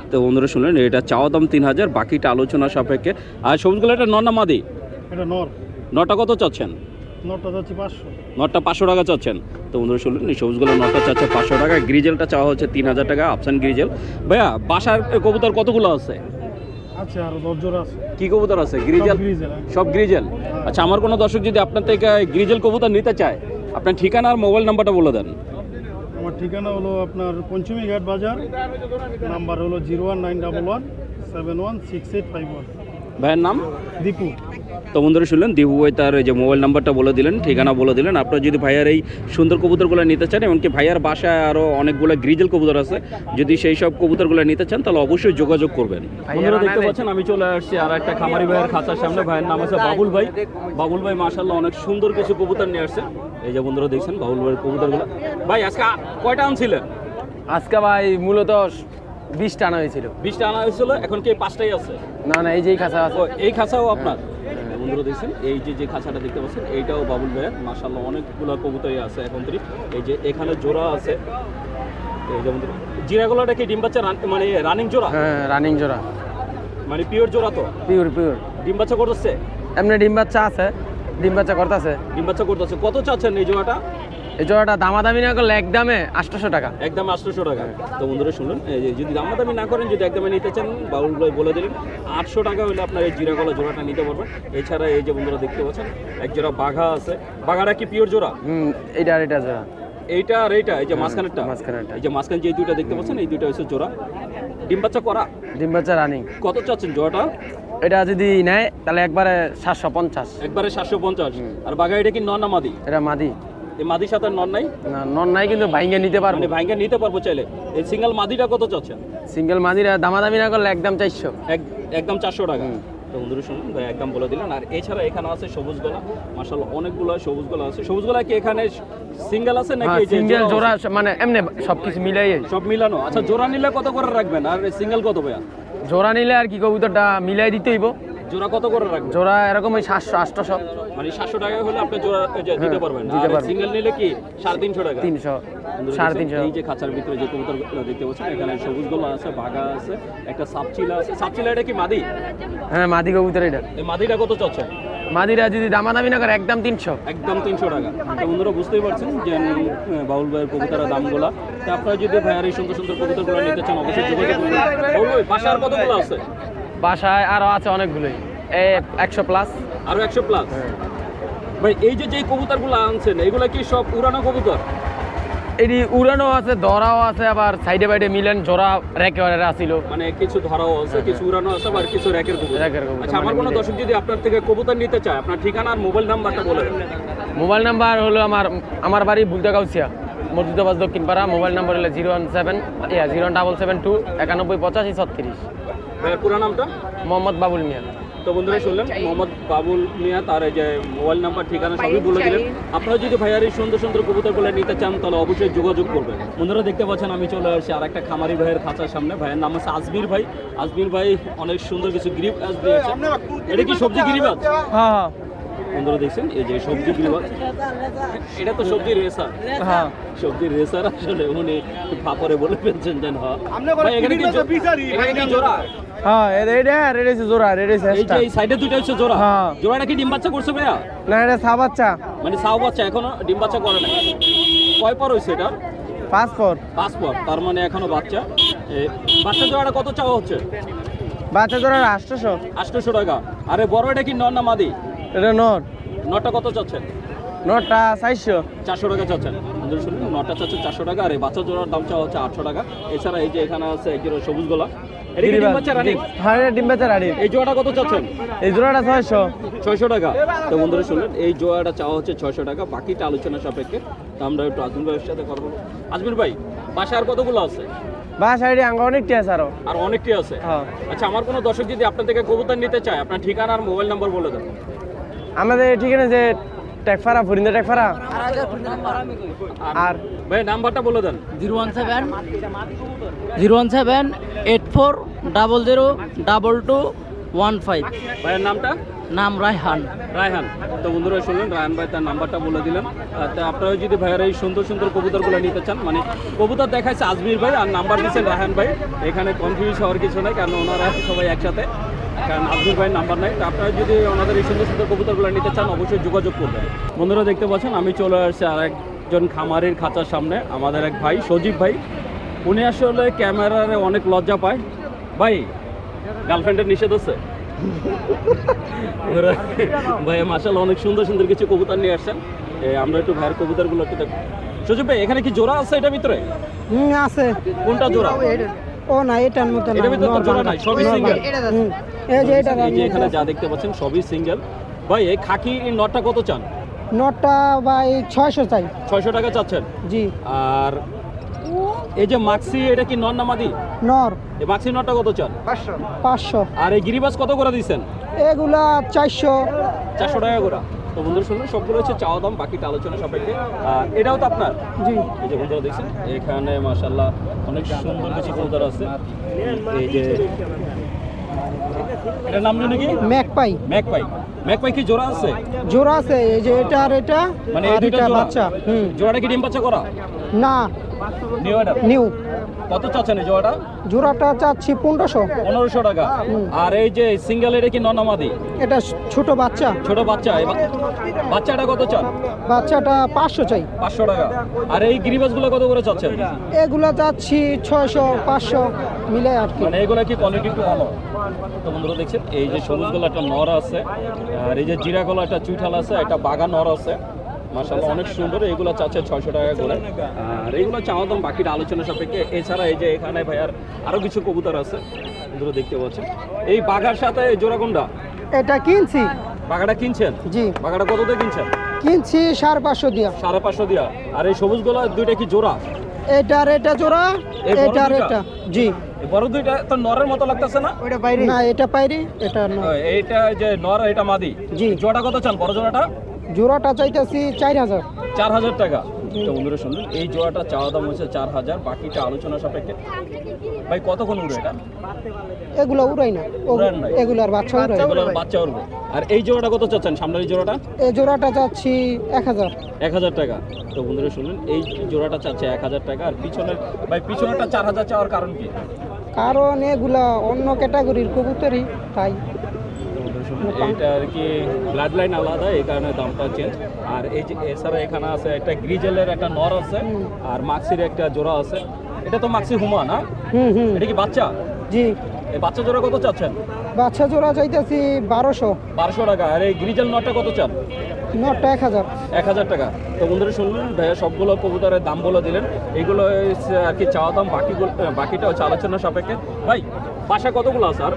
তো বন্ধুরা শুনলেন এটা চাওয়া দাম তিন হাজার বাকিটা আলোচনা সাপেক্ষে। আর সবুজগুলো এটা নর না মাদি? এটা নর। নটা কত চাচ্ছেন? যাচ্ছে পাঁচশো। নটটা পাঁচশো টাকা চাচ্ছেন। তো বন্ধুরা শুনলেন এই সবুজগুলো নটটা চাচ্ছে পাঁচশো টাকা গ্রিজেলটা চাওয়া হচ্ছে তিন হাজার টাকা আফসান গ্রিজেল। ভাইয়া বাসার কবুতর কতগুলো আছে? আছে আর দরজোর আছে। কি কবুতর আছে? গ্রিজেল হ্যাঁ। সব গ্রিজেল আচ্ছা আমার কোনো দর্শক যদি আপনার থেকে গ্রিজেল কবুতর নিতে চায় আপনার ঠিকানা আর মোবাইল নাম্বারটা বলে দেন। আমার ঠিকানা হলো আপনার পঞ্চমী ঘাট বাজার নাম্বার হলো zero one nine double one seven one six eight five one. ভাইয়ের নাম? দীপু। তো বন্ধুরা শুনলেন দিবু ভাই তার এই যে মোবাইল নাম্বারটা বলে দিলেন ঠিকানা বলে দিলেন। আপনারা যদি ভাইয়ার এই সুন্দর কবুতরগুলো নিতে চান এমনকি ভাইয়ার বাসায় আরও অনেকগুলো গ্রিজেল কবুতর আছে যদি সেই সব কবুতরগুলো নিতে চান তাহলে অবশ্যই যোগাযোগ করবেন। বন্ধুরা দেখতে পাচ্ছেন আমি চলে আসছি আর একটা খামারি ভাইয়ের খাঁচার সামনে। ভাইয়ের নাম আছে বাবুল ভাই। বাবুল ভাই মাশাল্লাহ অনেক সুন্দর কিছু কবুতর নিয়ে আসছে। এই যে বন্ধুরা দেখছেন বাবুল ভাইয়ের কবুতরগুলো। ভাই আজকে কয়টা আনছিলেন? আজকে ভাই মূলত বিশটা আনা হয়েছিল। বিশটা আনা হয়েছিল এখন কি পাঁচটাই আছে? না না এই যেই খাঁচা আছে। এই খাঁচাও আপনার? বন্ধুরা দেখছেন এই যে যে খাঁচাটা দেখতে পাচ্ছেন এইটাও বাবুল ভাইয়ের। মাসাল্লাহ অনেকগুলো কবুতরই আছে এখন থেকে। এই যে এখানে জোড়া আছে। এই যে বন্ধুরা জিরাগুলোটা কি ডিম বাচ্চা মানে রানিং জোড়া? হ্যাঁ রানিং জোড়া। মানে পিওর জোড়া তো? পিওর পিওর ডিম বাচ্চা করতেছে? এমনি ডিম বাচ্চা আছে ডিম বাচ্চা করতেছে। ডিম বাচ্চা করতেছে। কত চাচ্ছেন এই জোড়াটা? এই জোড়াটা দামাদামি না করলে একদমে আটশোশো টাকা। একদম আটশোশো টাকা। তো বন্ধুরা শুনুন যদি দামাদামি না করেন যদি একদমই নিতে চান বাবুল ভাই বলে দিলেন আটশো টাকা হলে আপনার এই জিরা জিরাগলা জোড়াটা নিতে পারবেন। এছাড়া এই যে বন্ধুরা দেখতে পাচ্ছেন এক জোড়া বাঘা আছে। বাঘাটা কি পিওর জোড়া? হুম এইটা আর এটা জোড়া। এইটা আর এইটা এই যে মাঝখানেরটা? মাঝখানেরটা। এই যে মাঝখানে যে দুইটা দেখতে পাচ্ছেন এই দুইটা হচ্ছে জোড়া। ডিম বাচ্চা করা? ডিম বাচ্চা রানিং। কত চাচ্ছেন জোড়াটা? এটা যদি নেয় তাহলে একবারে সাতশো পঞ্চাশ। একবারে সাতশো পঞ্চাশ। আর বাঘা এটা কি নন মাদি? এটা মাদি। এই মাদির সাথে নন নাই? না নন নাই কিন্তু ভাইঙ্গে নিতে পারব। মানে নিতে পারব চাইলে। এই সিঙ্গেল মাদিটা কত চাচ্ছেন? সিঙ্গেল মাদিরা দামাদামি না করলে একদম চারশো। একদম চারশো টাকা। তো বন্ধুরা শুনুন ভাই একদম বলে দিলেন। আর এছাড়া এখানে আছে সবুজ গলা। অনেকগুলো সবুজ গলা আছে। সবুজ গলা কি এখানে সিঙ্গেল আছে নাকি সিঙ্গেল জোড়া জোড়া মানে এমনি সবকিছু মিলাই। সব মিলানো। আচ্ছা জোড়া নিলে কত করে রাখবেন? আর সিঙ্গেল কত ভাইয়া? জোড়া নিলে আর কি কবুতরটা মিলাই দিতে হইব। জোড়া কত করে রাখবেন? জোড়া এরকম ওই সাতশো আটশো। মানে সাতশো টাকা হলে আপনি জোড়া দিতে হ্যাঁ, পারবেন। আর সিঙ্গেল নিলে কি সাড়ে তিনশো টাকা? তিনশো বন্ধুরা সাড়ে দেখছেন, তিনশো। এই যে খাঁচার ভিতরে যে কবুতর দেখতে পাচ্ছেন এখানে সবুজ গোলা আছে আছে একটা সাপচিলা আছে। সাপচিলা এটা কি মাদি? হ্যাঁ মাদি কবুতর এটা। এই মাদিটা কত চাচ্ছেন মাদিরা যদি দামাদামি না করে একদম তিনশো। একদম তিনশো টাকা। তো বন্ধুরা বুঝতেই পারছেন যে বাউল ভাইয়ের কবুতরের দামগুলা। তো আপনারা যদি ভাইয়ার এই সুন্দর সুন্দর কবুতরগুলো নিতে চান অবশ্যই যোগাযোগ করবেন বাউল ভাই বাসা আর কতগুলো আছে? বাসায় আরও আছে অনেকগুলোই। একশো প্লাস আরও একশো প্লাস ভাই এই যে যেই কবুতরগুলো আনছেন এগুলা কি সব উড়ানো কবুতর? এটি উড়ানো আছে ধরাও আছে আবার সাইডে বাইডে মিলেন জোড়া রেকে আসিল। মানে কিছু ধরাও আছে কিছু উড়ানো আছে আবার কিছু র্যাকের র্যাকের আচ্ছা আমার মানে কোনো। দর্শক যদি আপনার থেকে কবুতর নিতে চায় আপনার ঠিকানা আর মোবাইল নাম্বারটা বলে দেন। মোবাইল নাম্বার হলো আমার আমার বাড়ি বুলতাগাউসিয়া মসজিদাবাদ দক্ষিণ পাড়া মোবাইল নাম্বার হলো zero one seven zero double seven two একানব্বই পঁচাশি ছত্রিশ। পুরো নামটা? মোহাম্মদ বাবুল মিয়া। তো বন্ধুরা শুনলেন মোহাম্মদ বাবুল মিয়া তার এই যে মোবাইল নাম্বার ঠিকানা সবই বলে দিলেন আপনারা যদি ভাইয়ার এই সুন্দর সুন্দর কবুতরগুলো নিতে চান তাহলে অবশ্যই যোগাযোগ করবেন। বন্ধুরা দেখতে পাচ্ছেন আমি চলে আসছি আর একটা খামারি ভাইয়ের খাঁচার সামনে। ভাইয়ের নাম হচ্ছে আজমির ভাই। আজমির ভাই অনেক সুন্দর কিছু গ্রিপ আজ দিয়েছে। এটা কি সবজি গ্রিবাজ হ্যাঁ। বন্ধুরা দেখছেন এই যে সবজি এটা তো সবজি রেসার। হ্যাঁ। সবজি রেসার আসলে উনি ফাপরে বলে ফেলছেন যেন হ্যাঁ। ভাই, এখানে কি জো- এখানে কি জোড়া? হ্যাঁ এটা এটা রেডেছে জোড়া রেডেছে এই যে এই সাইডে দুইটা হচ্ছে জোড়া। হ্যাঁ। জোড়াটা কি ডিম বাচ্চা করছে ভাইয়া? না এটা ছা বাচ্চা। মানে বাচ্চা এখনও ডিম বাচ্চা করে না কয় পর এটা? পাঁচ পর। পাঁচ পর তার মানে এখনও বাচ্চা। বাচ্চা জোড়াটা কত চাওয়া হচ্ছে? বাচ্চা জোড়া আটশোশো। আটশোশো টাকা। আরে বড় এটা কি নর না মাদি? এটা নট। নটা কত চাচ্ছেন? নটটা চারশো। চারশো টাকা চাচ্ছেন। শুনুন নটা চাচ্ছে চারশো টাকা আর এই বাচ্চা জোড়ার দাম চাওয়া হচ্ছে আটশো টাকা। এছাড়া এই যে এখানে আছে সবুজ গোলা। হ্যাঁ এই জোড়াটা কত চাচ্ছেন? এই জোড়াটা ছয়শো। ছয়শো টাকা। তো বন্ধুরা শুনলেন এই জোয়াটা চাওয়া হচ্ছে ছয়শো টাকা। বাকিটা আলোচনা সাপেক্ষে। তো আমরা একটু আজমির ভাইয়ের সাথে কথা বলব। আজমির ভাই বাসায় আর কতগুলো আছে? আঙ্গ অনেকটি আছে আরও। আর অনেকটি আছে? হ্যাঁ। আচ্ছা আমার কোনো দর্শক যদি আপনার থেকে কবুতর নিতে চায় আপনার ঠিকানা আর মোবাইল নাম্বার বলে দেন। আমাদের ঠিকানা যে টেকফারা ফরিন্দা টেকফারা? আর ভাই নাম্বারটা বলে দেন। Zero one seven zero one seven eight four double zero double two one five. ভাইয়ের নামটা? নাম রায়হান। রায়হান। তো বন্ধুরা শুনলেন রায়হান ভাই তার নাম্বারটা বলে দিলেন তা আপনারা যদি ভাইয়ের এই সুন্দর সুন্দর কবুতরগুলো নিতে চান মানে কবুতর দেখাচ্ছে আজমির ভাই আর নাম্বার দিচ্ছেন রায়হান ভাই। এখানে কনফিউজ হওয়ার কিছু নেই কারণ ওনারা সবাই একসাথে কারণ আজমির ভাইয়ের নাম্বার নেই। তো আপনারা যদি ওনাদের এই সুন্দর সুন্দর কবুতরগুলো নিতে চান অবশ্যই যোগাযোগ করবেন। বন্ধুরা দেখতে পাচ্ছেন আমি চলে আসছি আর একজন খামারের খাঁচার সামনে আমাদের এক ভাই সজীব ভাই। উনি আসলে ক্যামেরারে অনেক লজ্জা পায়। ভাই গার্লফ্রেন্ডের নিষেধ আছে। ওরা ভাই মাসাল অনেক সুন্দর সুন্দর কিছু কবুতর নিয়ে আসছেন। আমরা একটু ভাইয়ের কবুতরগুলো একটু দেখব সুযোগ ভাই এখানে কি জোড়া আছে এটার ভিতরে? হুম আছে। কোনটা জোড়া? ও না এটার মতো না এটার ভিতরে তো জোড়া নাই সবই সিঙ্গেল এই যে এটা এই যে এখানে যা দেখতে পাচ্ছেন সবই সিঙ্গেল ভাই এই খাকি নটটা কত চান? নটটা এই ছয়শো চাই। ছয়শো টাকা চাচ্ছেন? জি। আর এই যে মাক্সি এটা কি নন নামাদি নর। এই মাক্সি নটটা কত চান? পাঁচশো। আর এই গিরিবাস কত করে দিচ্ছেন এগুলা চারশো। চারশো টাকা করে। তো বন্ধুরা শুনুন সবগুলো হচ্ছে চাওয়া দাম বাকিটা আলোচনা সাপেক্ষে। আর এটাও তো আপনার? জি। এই যে বন্ধুরা দেখছেন এখানে মাশাল্লাহ অনেক সুন্দর কিছু কবুতর আছে। এই যে এটার নাম কি? ম্যাকপাই। ম্যাকপাই। ম্যাকপাই কি জোড়া আছে? জোড়া আছে এই যে এটা আর এটা মানে এই আর এটা জোড়া? বাচ্চা হুম। জোড়াটা কি ডিম বাচ্চা করা? না। নিউ কত চাচ্ছেন এই জোড়াটা? জোড়াটা চাচ্ছি পনেরোশো। পনেরোশো টাকা। আর এই যে সিঙ্গেল এটা কি ননামাদি? এটা ছোট বাচ্চা। ছোট বাচ্চা বাচ্চাটা কত চান? বাচ্চাটা পাঁচশো চাই। পাঁচশো টাকা। আর এই গিরিবাসগুলো কত করে চাচ্ছেন? এগুলা চাচ্ছি ছয়শো পাঁচশো মিলে আর কি। মানে এগুলো কি কোয়ালিটি একটু ভালো? তো বন্ধুরা দেখছেন এই যে সবুজ গলা একটা নর আছে আর এই যে জিরা গলা একটা চুইঠাল আছে একটা বাগা নর আছে। মাসাল্লাহ অনেক সুন্দর। এগুলো চাচ্ছে ছয়শো টাকা করে। আর এইগুলো চাওয়া দাম বাকিটা আলোচনা সাপেক্ষে। এছাড়া এই যে এখানে ভাইয়ার আরও কিছু কবুতর আছে বন্ধুরা দেখতে পাচ্ছেন। এই বাঘার সাথে জোড়া কোনটা? এটা কিনছি। বাঘাটা কিনছেন? জি। বাঘাটা কত দিয়ে কিনছেন? কিনছি সাড়ে পাঁচশো দিয়া। সাড়ে পাঁচশো দিয়া। আর এই সবুজ গলা দুইটা কি জোড়া? এটার এটা জোড়া এটার এটা। জি। বড় দুইটা তো নরের মতো লাগতেছে না? না এটা পাইরি এটা না এইটা যে নর এটা মাদি। জি। জোড়াটা কত চান? বড় জোড়াটা? জোড়াটা চাইতেছি চার হাজার। চার হাজার টাকা। তো বন্ধুরা শুনলেন এই জোড়াটা চাওয়া দাম হচ্ছে চার হাজার বাকিটা আলোচনা সাপেক্ষে। ভাই কতক্ষণ উড়ে এটা? এগুলো উড়াই না। নাই? এগুলার বাচ্চা উড়াই। বাচ্চা উঠবে আর এই জোড়াটা কত চাচ্ছেন? সামনের এই জোড়াটা? এই জোড়াটা চাচ্ছি এক হাজার। এক হাজার টাকা। তো বন্ধুরা শুনলেন এই জোড়াটা চাচ্ছে এক হাজার টাকা। আর পিছনের ভাই পিছনেরটা চার হাজার চাওয়ার কারণ কি? কারণ এগুলা অন্য ক্যাটাগরির কবুতরই তাই এইটা আর কি ব্লাড লাইন আলাদা এই কারণে দামটা চেঞ্জ আর এই যে এছাড়া এখানে আছে একটা গ্রিজেলের একটা নর আছে আর মাক্সির একটা জোড়া আছে। এটা তো মাক্সি হুমা না? হুম হুম। এটা কি বাচ্চা? জি। বাচ্চা জোড়া কত চাচ্ছেন? বাচ্চা জোড়া চাইতেছি বারোশো। বারোশো টাকা। আর এই গ্রিজেল নটটা কত চান? নটটা এক হাজার। এক হাজার টাকা। তো বন্ধুরা শুনলেন ভাইয়া সবগুলো কবুতরের দাম বলে দিলেন। হচ্ছে আর কি চাওয়া দাম বাকিগুলো বাকিটা হচ্ছে আলোচনা সাপেক্ষে। ভাই বাসা কতগুলো আছে আর?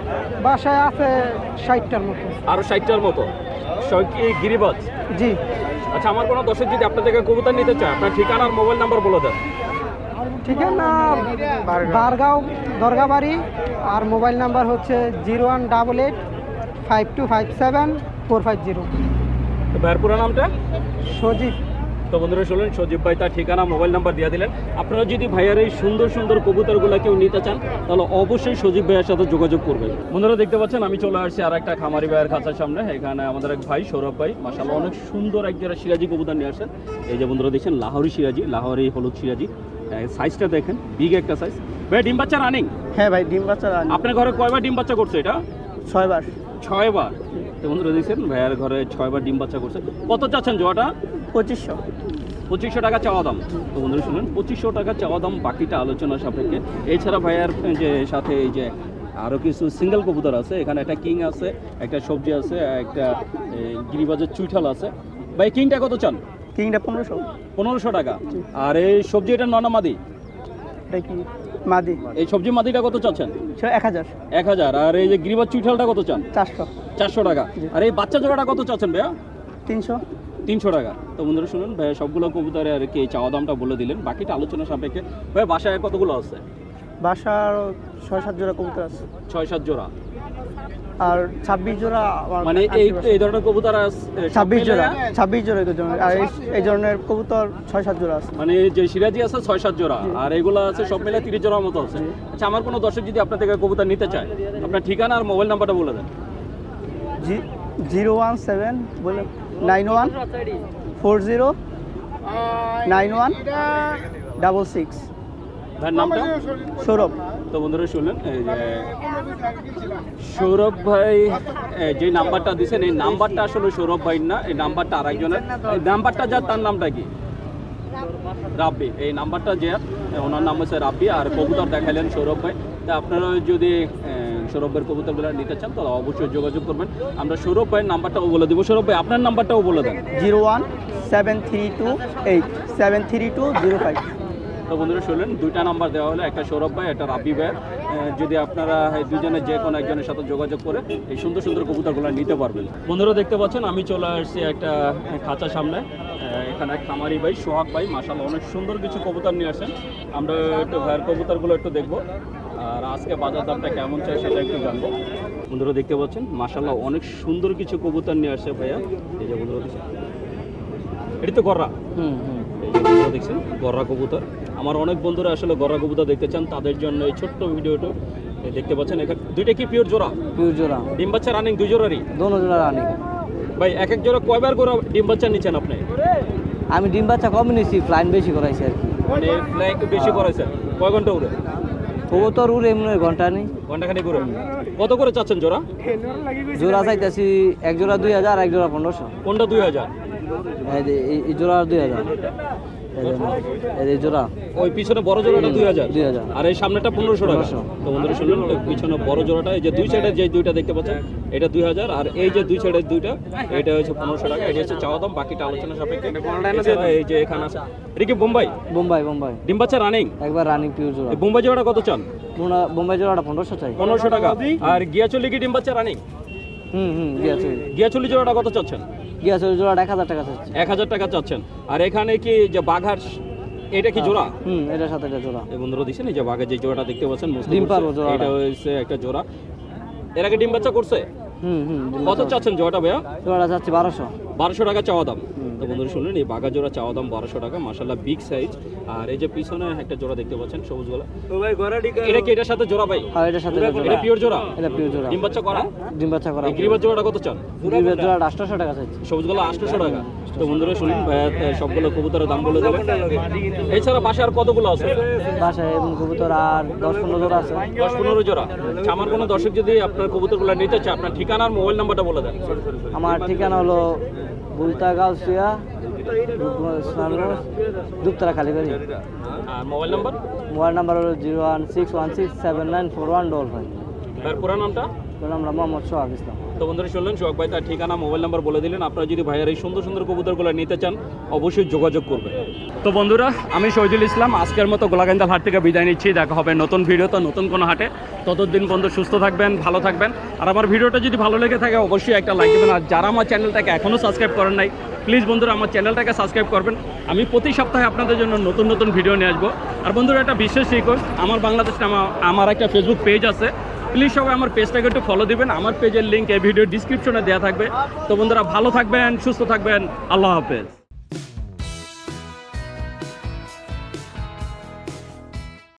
বাসায় আছে ষাটটার মতো। আরও ষাটটার মতো। গিরিবাজ? জি। আচ্ছা আমার কোনো দর্শক যদি আপনার থেকে কবুতর নিতে চায় আপনার ঠিকানা আর মোবাইল নাম্বার বলে দেন। ঠিকানা বারগাঁও দরগাবাড়ি আর মোবাইল নাম্বার হচ্ছে zero one double eight five two five seven four five zero. ভাইয়ের পুরো নামটা? সজীব। তো বন্ধুরা শুনলেন সজীব ভাই তার ঠিকানা মোবাইল নাম্বার দিয়ে দিলেন। আপনারা যদি ভাইয়ার এই সুন্দর সুন্দর কবুতরগুলো কেউ নিতে চান তাহলে অবশ্যই সজীব ভাইয়ের সাথে যোগাযোগ করবেন। বন্ধুরা দেখতে পাচ্ছেন আমি চলে আসছি আর একটা খামারি ভাইয়ের খাঁচার সামনে। এখানে আমাদের এক ভাই সৌরভ ভাই। মাসাল্লাহ অনেক সুন্দর এক জোড়া সিরাজি কবুতর নিয়ে আসেন। এই যে বন্ধুরা দেখছেন লাহোরি সিরাজি লাহোরি হলুদ সিরাজি। সাইজটা দেখেন বিগ একটা সাইজ ভাই ডিম বাচ্চা রানিং হ্যাঁ ভাই ডিম বাচ্চা আপনার ঘরে কয়বার ডিম বাচ্চা করছে এটা? ছয়বার ছয়বার। তো বন্ধুরা দেখছেন ভাইয়ার ঘরে ছয়বার ডিম বাচ্চা করছে। কত চাচ্ছেন জোয়াটা? পঁচিশশো। পঁচিশশো টাকা চাওয়া দাম। তো বন্ধুরা শুনুন পঁচিশশো টাকা চাওয়া দাম বাকিটা আলোচনা সাপেক্ষে। এছাড়া ভাইয়ার যে সাথে এই যে আরও কিছু সিঙ্গেল কবুতর আছে এখানে একটা কিং আছে একটা সবজি আছে একটা গিরিবাজের চুইঠাল আছে। ভাই কিংটা কত চান? কিংটা পনেরোশো? পনেরোশো টাকা। আর এই সবজি এটা ননা মাদি? এটা কি? মাদি। এই সবজি মাদিটা কত চাচ্ছেন? এক হাজার। এক হাজার। আর এই যে গিরিবাজ চুইঠালটা কত চান? চারশো। চারশো টাকা। আর এই বাচ্চা জোড়াটা কত চাচ্ছেন ভাইয়া? তিনশো। তিনশো টাকা। তো বন্ধুরা শুনুন ভাইয়া সবগুলো কবুতরে আর কি চাওয়া দামটা বলে দিলেন। বাকিটা আলোচনা সাপেক্ষে। ভাই বাসায় কতগুলো আছে? বাসার ছয় সাত জোড়া কবুতর আছে। ছয় সাত জোড়া। আর ছাব্বিশ জোড়া মানে এই এই ধরনের কবুতর ছাব্বিশ জোড়া ছাব্বিশ জোড়া এই ধরনের আর এই- এই ধরনের কবুতর ছয় সাত জোড়া আছে। মানে যে সিরাজি আছে ছয় সাত জোড়া। আর এগুলো আছে সব মিলে তিরিশ জোড়ার মতো আছে। আচ্ছা আমার কোনো দর্শক যদি আপনার থেকে কবুতর নিতে চায় আপনার ঠিকানা আর মোবাইল নাম্বারটা বলে দেন। জি জিরো ওয়ান সেভেন বলে nine one four zero nine one double six. নামটা? সৌরভ। তো বন্ধুরা শুনলেন সৌরভ ভাই যে নাম্বারটা দিয়েছেন এই নাম্বারটা আসলে সৌরভ ভাই না এই নাম্বারটা আরেকজনের। নাম্বারটা যার তার নামটা কি? রাব্বি। এই নাম্বারটা যে ওনার নাম হচ্ছে রাব্বি আর কবুতর দেখালেন সৌরভ ভাই। তা আপনারা যদি এ, সৌরভ ভাইয়ের কবুতরগুলো নিতে চান তাহলে অবশ্যই যোগাযোগ করবেন। আমরা সৌরভ ভাইয়ের নাম্বারটাও বলে দেবো। সৌরভ ভাই আপনার নাম্বারটাও বলে দেন। Zero one seven three two eight seven three two zero five. তো বন্ধুরা শুনলেন দুইটা নাম্বার দেওয়া হলো একটা সৌরভ ভাই একটা রাব্বি ভাই। যদি আপনারা দুজনের যে কোনো একজনের সাথে যোগাযোগ করে এই সুন্দর সুন্দর কবুতরগুলো নিতে পারবেন। বন্ধুরা দেখতে পাচ্ছেন আমি চলে আসছি একটা খাঁচার সামনে। এখানে খামারি ভাই সোহাগ ভাই মাসাল অনেক সুন্দর কিছু কবুতর নিয়ে আসেন। আমরা একটু ভাইয়ের কবুতরগুলো একটু দেখব আর আজকে বাজার দামটা কেমন চাই সেটা একটু জানব। বন্ধুরা দেখতে পাচ্ছেন মাসাল্লাহ অনেক সুন্দর কিছু কবুতর নিয়ে আসছে ভাইয়া। এই যে বন্ধুরা এটি তো গররা। হুম হুম। দেখছেন গররা কবুতর। আমার অনেক বন্ধুরা আসলে গররা কবুতর দেখতে চান তাদের জন্য এই ছোট্ট ভিডিওটা দেখতে পাচ্ছেন। এখানে দুইটা কি? পিওর জোড়া? পিউর জোড়া। ডিম বাচ্চা রানিং দুই জোড়ারই দোনো জোড়া রানিং ভাই এক এক জোড়া কয়বার করে ডিম বাচ্চা নিচ্ছেন আপনি? আমি ডিম বাচ্চা কম নিয়েছি ফ্লাইন বেশি করাইছি আর কি। মানে ফ্লাই একটু বেশি করেছেন কয় ঘণ্টা উড়ে? কবুতর উড়ে এমনি ঘণ্টা নেই ঘন্টাখানি করে কত করে চাচ্ছেন জোড়া? জোড়া চাইতেছি এক জোড়া দুই হাজার এক জোড়া পনেরোশো। কোনটা দুই হাজার? এই জোড়া দুই হাজার। এই জোড়া। ওই পিছনে বড় জোড়াটা দুই হাজার। দুই হাজার। আর এই সামনেটা পনেরোশো টাকা। তো বন্ধুরা শুনলেন পিছনে বড় জোড়াটা এই যে দুই সাইডের যে দুইটা দেখতে পাচ্ছেন এটা দুই হাজার। আর এই যে দুই সাইডের দুইটা এটা হচ্ছে পনেরোশো টাকা। এটা হচ্ছে চাওয়া দাম বাকিটা আলোচনা সাপেক্ষে। এই যে এখানে আছে এটা কি বোম্বাই? বোম্বাই বোম্বাই। ডিম বাচ্চা রানিং? একবার রানিং জোড়া। বোম্বাই জোড়াটা কত চান? বোম্বাই জোড়াটা পনেরোশো চাই। পনেরোশো টাকা। আর গিয়াচল্লি কি ডিম বাচ্চা রানিং? হুম হুম গিয়াছে গিয়াচল্লি জোড়াটা কত চাচ্ছেন? গিয়াছে জোড়াটা এক হাজার টাকা চাচ্ছে এক হাজার টাকা চাচ্ছেন। আর এখানে কি যে বাঘার এটা কি জোড়া? হুম এটার সাথে এটা জোড়া। এই বন্ধুরা দিছেন এই যে বাঘের যে জোড়াটা দেখতে পাচ্ছেন মুসলিম। এটা হচ্ছে একটা জোড়া। এর আগে ডিম বাচ্চা করছে? কত চাচ্ছেন জোড়াটা ভাইয়া? জোড়াটা চাচ্ছি বারোশো। বারোশো টাকা চাওয়া দাম। তো বন্ধুরা শুনলেন এই বাঘা জোড়া চাওয়া দাম বারোশো টাকা মাসাল্লাহ বিগ সাইজ আর এই যে পিছনে একটা জোড়া দেখতে পাচ্ছেন সবুজ গোলা। এটা কি এটার সাথে জোড়া ভাই? আর এটার সাথে এটা পিওর জোড়া? এটা পিউর জোড়া। ডিম বাচ্চা করা? ডিম বাচ্চা করা গ্রিবার জোড়াটা কত চান? আটশোশো টাকা চাইছি। সবুজ গোলা আটশোশো টাকা। তো বন্ধুরা শুনুন সবগুলো কবুতরের দাম বলে দেবেন এছাড়া পাশে আর কতগুলো আছে? বাসায় এমন কবুতর আর দশ পনেরো জোড়া আছে। দশ পনেরো জোড়া। আমার কোনো দর্শক যদি আপনার কবুতরগুলো নিতে চায় আপনার ঠিকানা আর মোবাইল নাম্বারটা বলে দেন। আমার ঠিকানা হলো বুলতা গাউসিয়া দুপতারা খালিবাড়ি আর মোবাইল নাম্বার? মোবাইল নাম্বার হলো zero one six one six seven nine four one double five. পুরো নামটা? নাম মোহাম্মদ সোহাগ ইসলাম। তো বন্ধুরা শুনলেন, সোহাগ ভাই তার ঠিকানা, মোবাইল নাম্বার বলে দিলেন। আপনারা যদি ভাইয়ার এই সুন্দর সুন্দর কবুতরগুলো নিতে চান, অবশ্যই যোগাযোগ করবেন। তো বন্ধুরা, আমি শহীদুল ইসলাম, আজকের মতো গোলাগান্দাল হাট থেকে বিদায় নিচ্ছি। দেখা হবে নতুন ভিডিওতে নতুন কোনো হাটে। ততদিন বন্ধু সুস্থ থাকবেন, ভালো থাকবেন। আর আমার ভিডিওটা যদি ভালো লেগে থাকে, অবশ্যই একটা লাইক দেবেন। আর যারা আমার চ্যানেলটাকে এখনও সাবস্ক্রাইব করেন নাই প্লিজ বন্ধুরা আমার চ্যানেলটাকে সাবস্ক্রাইব করবেন। আমি প্রতি সপ্তাহে আপনাদের জন্য নতুন নতুন ভিডিও নিয়ে আসব। আর বন্ধুরা, একটা বিশেষ রিকোয়েস্ট আমার বাংলাদেশে আমার একটা ফেসবুক পেজ আছে। প্লিজ সবাই আমার পেজটাকে একটু ফলো দিবেন। আমার পেজের লিঙ্ক এই ভিডিও ডিসক্রিপশনে দেওয়া থাকবে। তো বন্ধুরা, ভালো থাকবেন, সুস্থ থাকবেন। আল্লাহ হাফেজ।